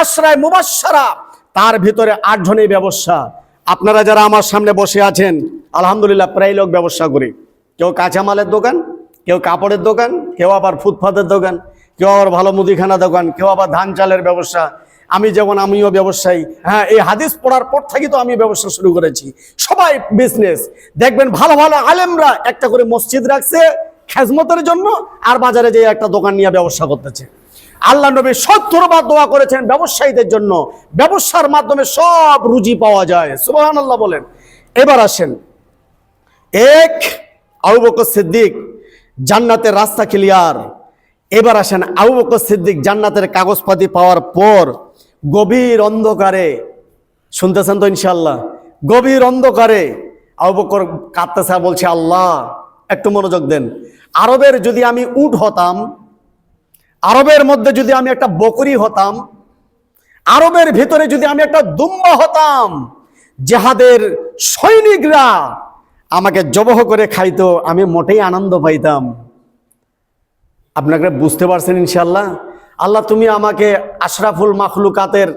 আশ্রয় মুবাসারা তার ভিতরে আটজনই ব্যবসা আপনারা যারা আমার সামনে বসে আছেন, আলহামদুলিল্লাহ প্রায় লোক ব্যবসা করি। কেউ কাঁচামালের দোকান, কেউ কাপড়ের দোকান, কেউ আবার ফুটপাতের দোকান, কেউ আবার ভালো মুদিখানা দোকান, কেউ আবার ধান চালের ব্যবসা। আমি যেমন আমিও ব্যবসায়ী। হ্যাঁ এই হাদিস পড়ার পর থেকে তো আমি ব্যবসা শুরু করেছি। সবাই বিজনেস দেখবেন ভালো ভালো আলেমরা একটা করে মসজিদ রাখছে খেজমতের জন্য আর বাজারে যে একটা দোকান নিয়ে ব্যবসা করতেছে। আল্লাহ নবী সত্তর বার দোয়া করেছেন ব্যবসায়ীদের জন্য। ব্যবসার মাধ্যমে সব রুজি পাওয়া যায়। সুবহান আল্লাহ বলেন। এবার আসেন। এক, আবু বকর সিদ্দিক, জান্নাতের রাস্তা ক্লিয়ার এবার আসেন আবু বকর সিদ্দিক জান্নাতের কাগজপাতি পাওয়ার পর গভীর অন্ধকারে। শুনতেছেন তো ইনশাল্লাহ গভীর অন্ধকারে আবু বকর কাঁদতেছে বলছে, আল্লাহ একটু মনোযোগ দেন। আরবের যদি আমি উট হতাম, আরবের মধ্যে যদি আমি একটা বকরি হতাম, আরবের ভিতরে যদি আমি একটা দুম্বা হতাম জেহাদের সৈনিকরা আমাকে জবহ করে খাইতো, আমি মোটেই আনন্দ পাইতাম। আপনাকে বুঝতে পারছেন ইনশাল্লাহ আল্লাহ, তুমি আমাকে আশরাফুল মাখলুকাতের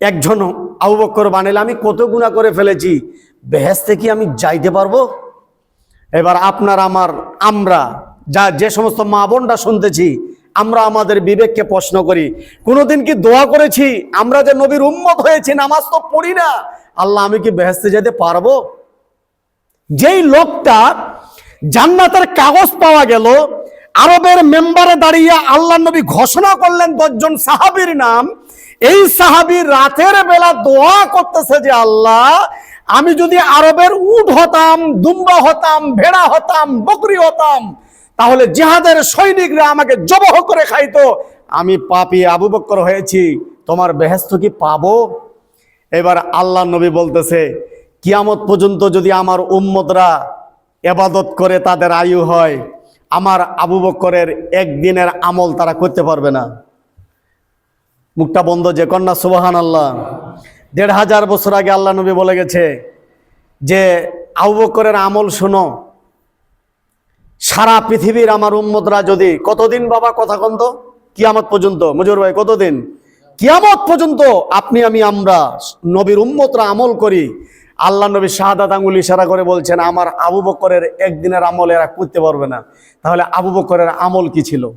একজন আবু বক্কর বানাইলে আমি কত গুণা করে ফেলেছি। বেহেস্তে কি আমি যাইতে পারব? এবার আপনার আমার, আমরা, যা, যে সমস্ত মা বোনরা শুনতেছি, আমরা আমাদের বিবেককে প্রশ্ন করি, কোনোদিন কি দোয়া করেছি? আমরা যে নবীর উম্মত হয়েছি, নামাজ তো পড়ি না। আল্লাহ, আমি কি বেহেস্তে যেতে পারব? যেই লোকটা জান্নাতের কাগজ পাওয়া গেল, আরবের মেম্বারে দাঁড়িয়ে আল্লাহ নবী ঘোষণা করলেন দশজন সাহাবীর নাম। এই সাহাবী রাতের বেলা দোয়া করতেছে যে, আল্লাহ আমি যদি আরবের উট হতাম, দুম্বা হতাম, ভেড়া হতাম, বকরি হতাম, তাহলে জিহাদের সৈনিকরা আমাকে জবহ করে খাইতো। আমি পাপি আবু বক্কর হয়েছি, তোমার বেহেস্ত কি পাবো? এবার আল্লাহ নবী বলতেছে, কিয়ামত পর্যন্ত যদি আমার উম্মতরা এবাদত করে তাদের আয়ু হয়, আমার আবু বক্করের একদিনের আমল তারা করতে পারবে না। মুখটা বন্ধ যে কন্যা সুবাহান আল্লাহ দেড় হাজার বছর আগে আল্লাহ নবী বলে গেছে যে, আবু বক্করের আমল শোনো। সারা পৃথিবীর আমার উম্মতরা যদি কতদিন বাবা, কথা কন্ত কিয়ামত পর্যন্ত। মজুর ভাই, কতদিন? কিয়ামত পর্যন্ত আপনি, আমি, আমরা নবীর উম্মতরা আমল করি। আল্লাহ নবী শাহাদাত আঙ্গুল ইশারা করে বলছেন, আমার আবু বক্করের একদিনের আমল এরা করতে পারবে না। তাহলে আবু বক্করের আমল কি ছিল?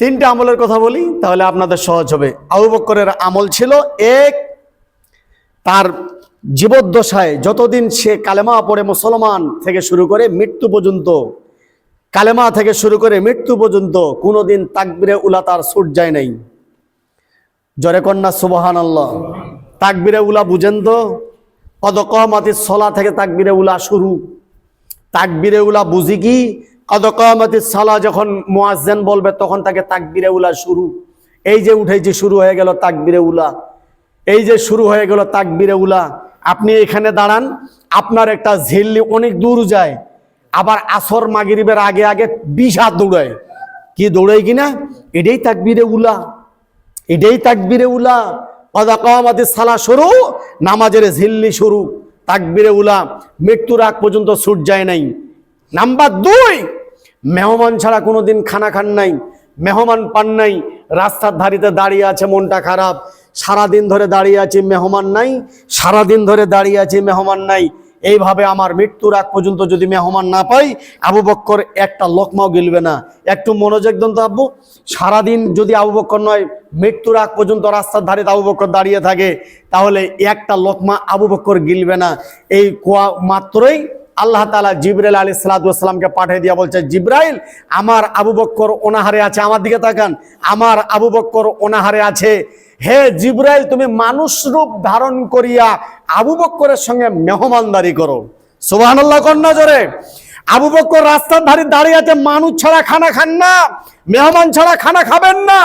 তিনটা আমলের কথা বলি, তাহলে আপনাদের সহজ হবে। আবু বক্করের আমল ছিল এক, তার জীবদ্দশায় যতদিন সে কালেমা পড়ে মুসলমান থেকে শুরু করে মৃত্যু পর্যন্ত, কালেমা থেকে শুরু করে মৃত্যু পর্যন্ত কোনোদিন তাকবিরে উলা তার ছুট যায় নাই। জরে কন্যা সুবহান আল্লাহ তাকবিরে উলা বুঝেন তো? কদ কহমাতির সলা থেকে তাকবিরে উলা শুরু। তাকবিরে উলা বুঝি কি? কদ সালা যখন মোয়াজ্জেন বলবে, তখন তাকে তাকবিরে উলা শুরু। এই যে উঠে যে শুরু হয়ে গেল তাকবিরে উলা। এই যে শুরু হয়ে গেল তাকবিরে উলা। আপনি এখানে দাঁড়ান, আপনার একটা ঝিল্লি অনেক দূর যায়। আবার আসর মাগরিবের আগে আগে বিশ হাত দৌড়ায়। কি দৌড়ায় কিনা এটাই তাকবিরে উলা। এটাই তাকবিরে উলা। পদাকামাদের সালা শুরু, নামাজের ঝিল্লি শুরু। তাকবিরে উলা। মৃত্যুর আগ পর্যন্ত ছুট যায় নাই। নাম্বার দুই, মেহমান ছাড়া কোনোদিন খানা খান নাই, মেহমান পান নাই, রাস্তার ধারিতে দাঁড়িয়ে আছে মনটা খারাপ, সারাদিন ধরে দাঁড়িয়ে আছি মেহমান নাই, সারাদিন ধরে দাঁড়িয়ে আছি মেহমান নাই। এইভাবে আমার মৃত্যুর আগ পর্যন্ত যদি মেহমান না পাই, আবু বক্কর একটা লোকমাও গিলবে না। একটু মনোযোগ দেন তো আব্বু। সারাদিন যদি আবু বক্কর নয়, মৃত্যুর আগ পর্যন্ত রাস্তার ধারে আবু বক্কর দাঁড়িয়ে থাকে, তাহলে একটা লোকমা আবু বক্কর গিলবে না। এই কোয়া মাত্রই আল্লাহ তালা জিব্রাইল আলী সালাতামকে পাঠিয়ে দিয়া বলছে, জিব্রাইল, আমার আবু বক্কর ওনাহারে আছে, আমার দিকে তাকান। আমার আবু বক্কর ওনাহারে আছে। হে জিব্রাইল, তুমি মানুষ রূপ ধারণ করিয়া আবু বক্করের সঙ্গে মেহমানদারি করো। সুবাহ কন্যা জোরে আবু বক্কর রাস্তার ধারে দাঁড়িয়ে আছে, মানুষ ছাড়া খানা খান না, মেহমান ছাড়া খানা খাবেন না।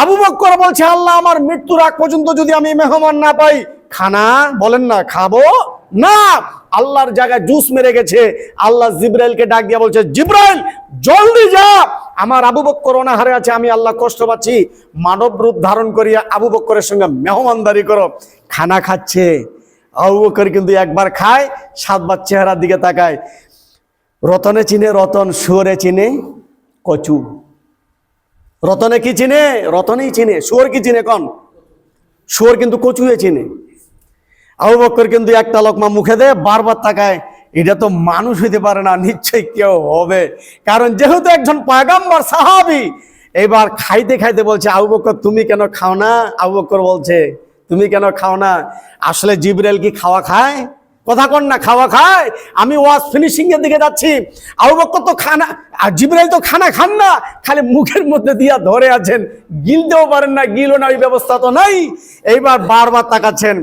আবু বক্কর বলছে, আল্লাহ, আমার মৃত্যুর আগ পর্যন্ত যদি আমি মেহমান না পাই, খানা বলেন না, খাব না। আল্লাহর জায়গায় জুস মেরে গেছে। আল্লাহ জিব্রাইলকে ডাক দিয়া বলছে, জিব্রাইল, জলদি যা! আমার আবু বক্কর অনাহারে আছে, আমি আল্লাহ কষ্ট পাচ্ছি। মানব রূপ ধারণ করিয়া আবু বক্করের সঙ্গে মেহমানদারি করো। খানা খাচ্ছে। আবু বক্কর কিন্তু একবার খায়, সাতবার চেহারার দিকে তাকায়। রতনে চিনে রতন, শুয়োরে চিনে কচু। রতনে কি চিনে? রতনেই চিনে। শুয়োর কি চিনে কন? শুয়োর কিন্তু কচুয়ে চিনে। আবু বক্কর কিন্তু একটা লোকমা মুখে দেয়, বারবার তাকায়। এটা তো মানুষ হইতে পারে না, নিশ্চয়ই কেউ হবে। কারণ যেহেতু একজন পয়গাম্বর, সাহাবি, এবার খাইতে খাইতে বলছে, আবু বক্কর, তুমি কেন খাও না? আবু বক্কর বলছে, তুমি কেন খাও না? আসলে জিবরেল কি খাওয়া খায়? কথা কন না, খাওয়া খায়। আমি ওয়াজ ফিনিশিং এর দিকে যাচ্ছি। আবু তো খানা, আর জিবরাইল তো খানা খান না, খালি মুখের মধ্যে দিয়া ধরে আছেন। গিলতেও পারেন না, গিলও না, ওই ব্যবস্থা তো নাই। এইবার বারবার তাকাচ্ছেন,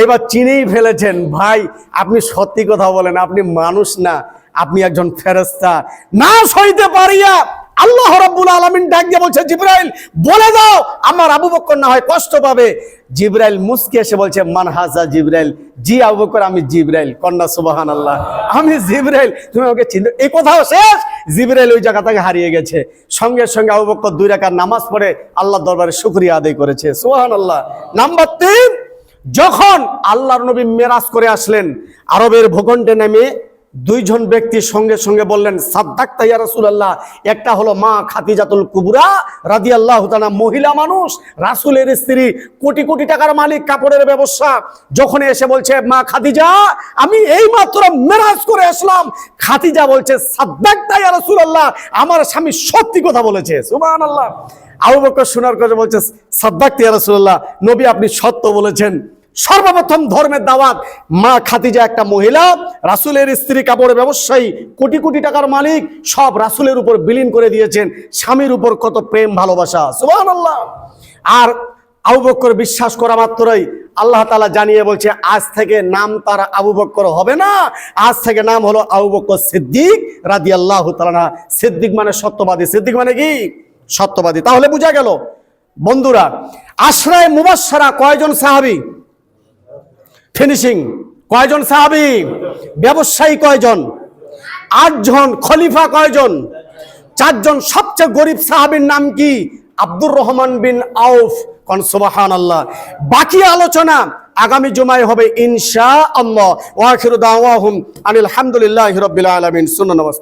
এইবার চিনেই ফেলেছেন, ভাই, আপনি সত্যি কথা বলেন, আপনি মানুষ না, আপনি একজন ফেরেস্তা না সইতে পারিয়া আল্লাহ রাব্বুল আলামিন ডাক দিয়ে বলছে, জিব্রাইল, বলে দাও, আমার আবু বকর না হয় কষ্ট পাবে। জিব্রাইল মুস্কি এসে বলছে, মান হাজা জিব্রাইল, জি আবু বকর আমি জিব্রাইল। কন্যা সুবাহান আল্লাহ আমি জিব্রাইল, তুমি ওকে চিনতে এই কথাও শেষ। জিব্রাইল ওই জায়গা থেকে হারিয়ে গেছে। সঙ্গে সঙ্গে আবু বকর দুই রাকাত নামাজ পড়ে আল্লাহ দরবারে শুকরিয়া আদায় করেছে। সুবহান আল্লাহ নাম্বার তিন, যখন আল্লাহর নবী মেরাজ করে আসলেন, আরবের ভূখণ্ডে নেমে দুইজন ব্যক্তি সঙ্গে সঙ্গে বললেন, সাদ্দাক তাইয়া রাসূলুল্লাহ, একটা হলো মা খাতিজাতুল কুবরা রাদিয়াল্লাহু তাআলা মহিলা মানুষ, রাসূলের স্ত্রী, কোটি কোটি টাকার মালিক, কাপড়ের ব্যবসা। যখন এসে বলছে, মা খাদিজা, আমি এই মাত্র মেরাজ করে আসলাম। খাতিজা বলছে, সাদ্দাক তাইয়া রাসূলুল্লাহ, আমার স্বামী সত্যি কথা বলেছে। সুমান আল্লাহ আবু বকর শোনার কথা বলছে, সাদ্দাক তাইয়া রাসূলুল্লাহ, নবী আপনি সত্য বলেছেন। সর্বপ্রথম ধর্মের দাওয়াত মা খাতিজা একটা মহিলা, রাসুলের স্ত্রী কাপড়ের ব্যবসায়ী, কোটি কোটি টাকার মালিক, সব রাসুলের উপর বিলীন করে দিয়েছেন। স্বামীর উপর কত প্রেম, ভালোবাসা, সুবহানাল্লাহ। আর আবু বক্কর বিশ্বাস করা মাত্রই আল্লাহ তালা জানিয়ে বলছে, আজ থেকে নাম তার আবু বক্কর হবে না। আজ থেকে নাম হলো আবু বক্কর সিদ্দিক রাদি আল্লাহ তালা সিদ্দিক মানে সত্যবাদী। সিদ্দিক মানে কি? সত্যবাদী। তাহলে বোঝা গেল, বন্ধুরা, আশ্রয় মুবাসারা কয়জন সাহাবী? ফিনিশিং কয়জন সাহাবি? ব্যবসায়ী কয়জন? আটজন খলিফা কয়জন? চারজন সবচেয়ে গরিব সাহাবির নাম কি? আব্দুর রহমান বিন আউফ। কন সুবাহান আল্লাহ বাকি আলোচনা আগামী জুমায় হবে ইনশা আল্লাহ ওয়াখির দাওয়াহুম আনিল হামদুলিল্লাহি রাব্বিল আলামিন। নমস্কার